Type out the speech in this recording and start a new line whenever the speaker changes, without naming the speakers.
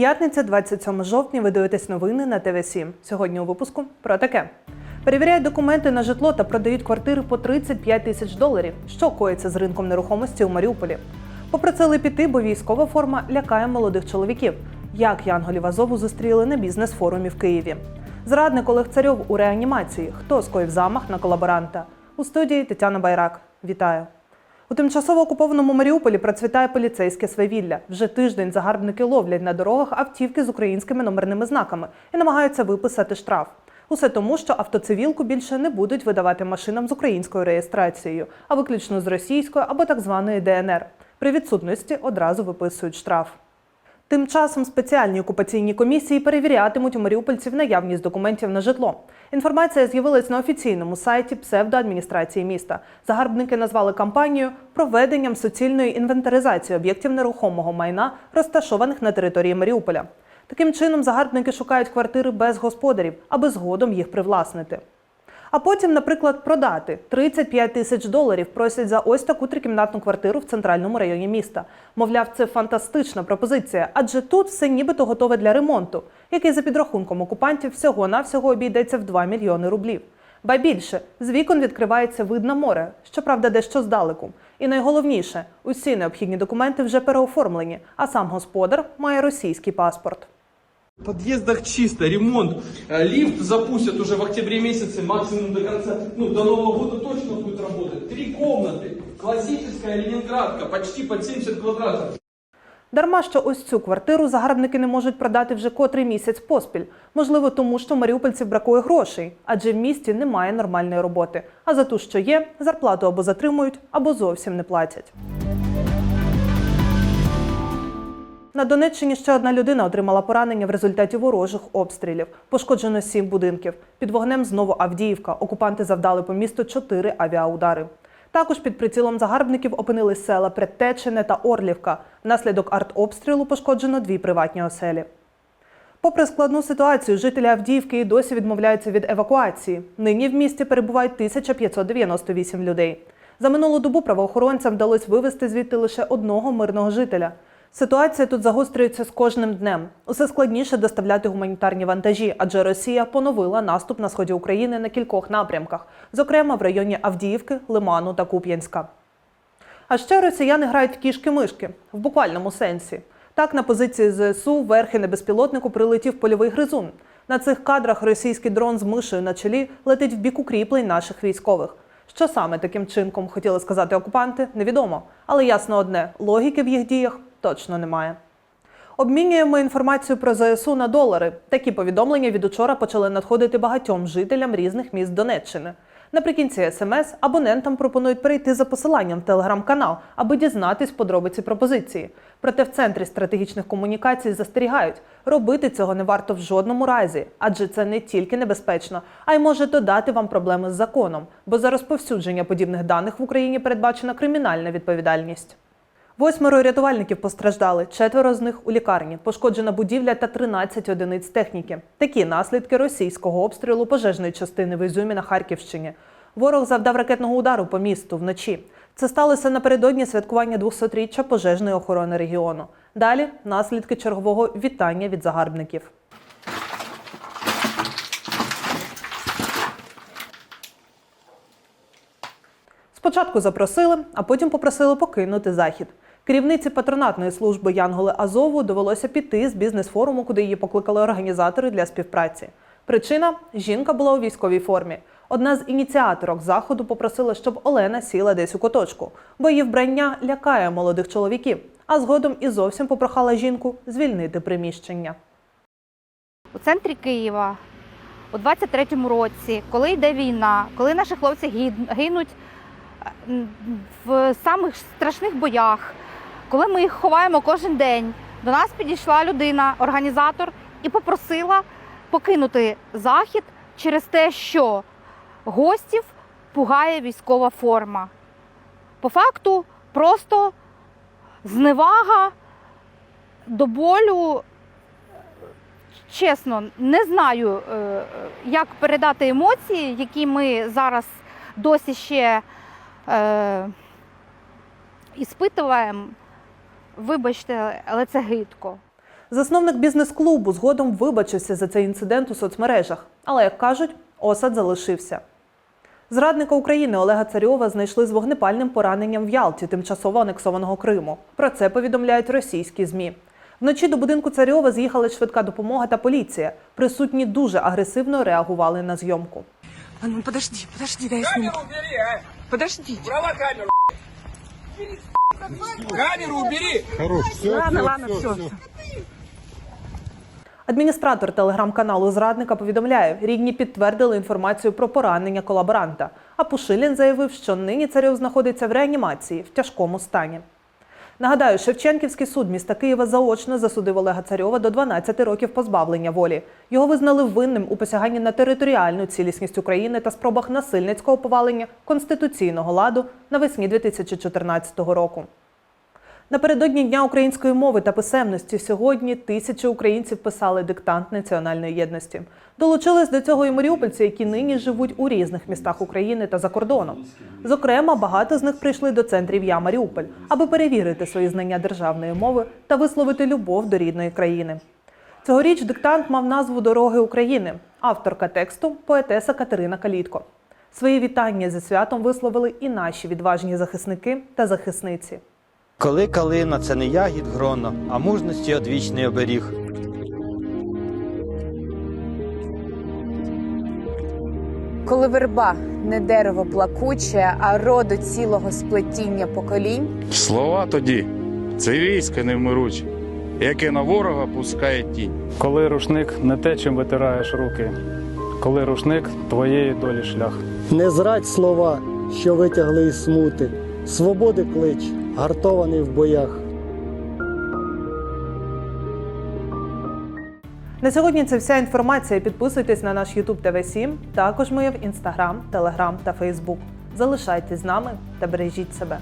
П'ятниця, 27 жовтня. Ви дивитесь новини на ТВ 7 Сьогодні у випуску про таке. Перевіряють документи на житло та продають квартири по 35 тисяч доларів. Що коїться з ринком нерухомості у Маріуполі? Попросили піти, бо військова форма лякає молодих чоловіків. Як Янголів Азову зустріли на бізнес-форумі в Києві? Зрадник Олег Царьов у реанімації. Хто скоїв замах на колаборанта? У студії Тетяна Байрак. Вітаю. У тимчасово окупованому Маріуполі процвітає поліцейське свавілля. Вже тиждень загарбники ловлять на дорогах автівки з українськими номерними знаками і намагаються виписати штраф. Усе тому, що автоцивілку більше не будуть видавати машинам з українською реєстрацією, а виключно з російською або так званої ДНР. При відсутності одразу виписують штраф. Тим часом спеціальні окупаційні комісії перевірятимуть у маріупольців наявність документів на житло. Інформація з'явилась на офіційному сайті псевдоадміністрації міста. Загарбники назвали кампанію проведенням суцільної інвентаризації об'єктів нерухомого майна, розташованих на території Маріуполя. Таким чином, загарбники шукають квартири без господарів, аби згодом їх привласнити. А потім, наприклад, продати 35 тисяч доларів просять за ось таку трикімнатну квартиру в центральному районі міста. Мовляв, це фантастична пропозиція, адже тут все нібито готове для ремонту, який за підрахунком окупантів всього-навсього обійдеться в 2 мільйони рублів. Ба більше з вікон відкривається вид на море, щоправда, дещо здалеку. І найголовніше, усі необхідні документи вже переоформлені, а сам господар має російський паспорт.
В подъездах чисто, ремонт. Э, Лифт запустят уже в октябре месяце, максимум до конца, ну, до Нового года точно будет работать. Три комнаты, классическая ленинградка, почти под 70 квадратов.
Дарма, що ось цю квартиру загарбники не можуть продати вже котрий місяць поспіль. Можливо, тому що маріупольців бракує грошей, адже в місті немає нормальної роботи. А за ту, що є, зарплату або затримують, або зовсім не платять. На Донеччині ще одна людина отримала поранення в результаті ворожих обстрілів. Пошкоджено сім будинків. Під вогнем знову Авдіївка. Окупанти завдали по місту чотири авіаудари. Також під прицілом загарбників опинились села Предтечене та Орлівка. Внаслідок артобстрілу пошкоджено дві приватні оселі. Попри складну ситуацію, жителі Авдіївки і досі відмовляються від евакуації. Нині в місті перебувають 1598 людей. За минулу добу правоохоронцям вдалося вивезти звідти лише одного мирного жителя. Ситуація тут загострюється з кожним днем. Усе складніше доставляти гуманітарні вантажі, адже Росія поновила наступ на сході України на кількох напрямках, зокрема в районі Авдіївки, Лиману та Куп'янська. А ще росіяни грають в кішки-мишки в буквальному сенсі. Так, на позиції ЗСУ верхи на безпілотнику прилетів польовий гризун. На цих кадрах російський дрон з мишею на чолі летить в бік укріплень наших військових. Що саме таким чинком хотіли сказати окупанти, невідомо. Але ясно одне: логіки в їх діях точно немає. Обмінюємо інформацію про ЗСУ на долари. Такі повідомлення від учора почали надходити багатьом жителям різних міст Донеччини. Наприкінці смс абонентам пропонують перейти за посиланням в телеграм-канал, аби дізнатись подробиці пропозиції. Проте в центрі стратегічних комунікацій застерігають, робити цього не варто в жодному разі, адже це не тільки небезпечно, а й може додати вам проблеми з законом, бо за розповсюдження подібних даних в Україні передбачена кримінальна відповідальність. Восьмеро рятувальників постраждали, четверо з них у лікарні. Пошкоджена будівля та 13 одиниць техніки. Такі наслідки російського обстрілу пожежної частини в Ізюмі на Харківщині. Ворог завдав ракетного удару по місту вночі. Це сталося напередодні святкування 200-річчя пожежної охорони регіону. Далі наслідки чергового вітання від загарбників. Спочатку запросили, а потім попросили покинути захід. Керівниці патронатної служби Янголи Азову довелося піти з бізнес-форуму, куди її покликали організатори для співпраці. Причина жінка була у військовій формі. Одна з ініціаторок заходу попросила, щоб Олена сіла десь у куточку, бо її вбрання лякає молодих чоловіків. А згодом і зовсім попрохала жінку звільнити приміщення.
у центрі Києва у 23-му році, коли йде війна, коли наші хлопці гинуть е, в самих страшних боях, коли ми їх ховаємо кожен день, до нас підійшла людина, організатор, і попросила покинути захід через те, що гостів пугає військова форма. По факту просто зневага до болю чесно, не знаю, е, як передати емоції, які ми зараз досі ще е, іспитуємо. Вибачте, але це гидко.
Засновник бізнес-клубу згодом вибачився за цей інцидент у соцмережах, але як кажуть, осад залишився. Зрадника України Олега Царьова знайшли з вогнепальним пораненням в Ялті, тимчасово анексованого Криму. Про це повідомляють російські змі. Вночі до будинку Царьова з'їхали швидка допомога та поліція. Присутні дуже агресивно реагували на зйомку.
А ну подожди, подожди, дай я сниму. Подожди.
Брала камеру. Камеру убери!
ладно, ладно, все.
Адміністратор телеграм-каналу Зрадника повідомляє, рідні підтвердили інформацію про поранення колаборанта. А Пушилін заявив, що нині царьов знаходиться в реанімації в тяжкому стані. Нагадаю, Шевченківський суд міста Києва заочно засудив Олега Царьова до 12 років позбавлення волі. Його визнали винним у посяганні на територіальну цілісність України та спробах насильницького повалення конституційного ладу навесні 2014 року. Напередодні Дня української мови та писемності сьогодні тисячі українців писали диктант національної єдності. Долучились до цього і маріупольці, які нині живуть у різних містах України та за кордоном. Зокрема, багато з них прийшли до центрів Я Маріуполь, аби перевірити свої знання державної мови та висловити любов до рідної країни. Цьогоріч диктант мав назву Дороги України. Авторка тексту поетеса Катерина Калітко. Свої вітання зі святом висловили і наші відважні захисники та захисниці.
Коли калина це не ягід грона, а мужності одвічний оберіг.
Коли верба не дерево плакуче, а роду цілого сплетіння поколінь,
Слова тоді це військо невмируче, яке на ворога пускає тінь.
Коли рушник не те, чим витираєш руки, коли рушник твоєї долі шлях.
Не зрадь слова, що витягли із смути, свободи клич, гартований в боях.
На сьогодні це вся інформація. Підписуйтесь на наш YouTube TV 7 Також ми є в Instagram, Telegram та Facebook. Залишайтесь з нами та бережіть себе.